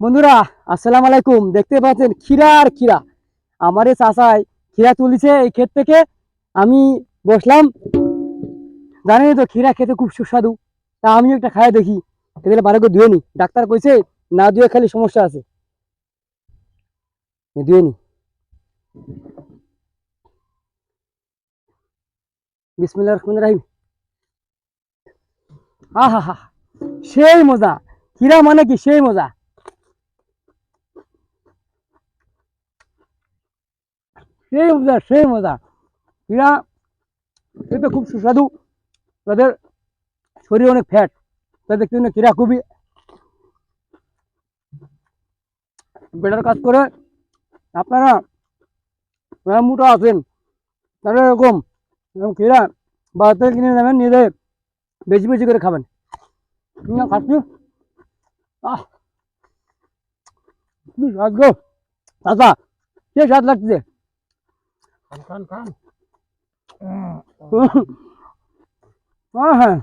বন্ধুরা, আসসালামু আলাইকুম। দেখতে পাচ্ছেন খিরা আর খিরা আমার এই চাষায় খিরা তুলিছে এই ক্ষেত থেকে। আমি বসলাম। জানেনই তো খিরা খেতে খুব সুস্বাদু। তা আমিও একটা খায় দেখি। খেতে ভালো করে ধুয়ে নি। ডাক্তার কইছে, না ধুয়ে খালি সমস্যা আছে। ধুয়ে নি। বিসমিল্লাহ রহমান রাহিম। আহা হা সেই মজা। ক্ষীরা মানে কি? সেই মজা। সেই মজা সেই মজা এরা এটা খুব সুস্বাদু। তাদের শরীরে অনেক ফ্যাট তাদের জন্য কিরা খুবই। বেটার কাজ করে। আপনারা মোটা আছেন, তারা এরকম এরকম কিরা বাজার থেকে কিনে নেবেন, নিয়ে বেশি বেশি করে খাবেন। না খাচ্ছি আহ, কি স্বাদ দাদা, কে স্বাদ লাগছে? คันคันคัน Ừ. Má hả?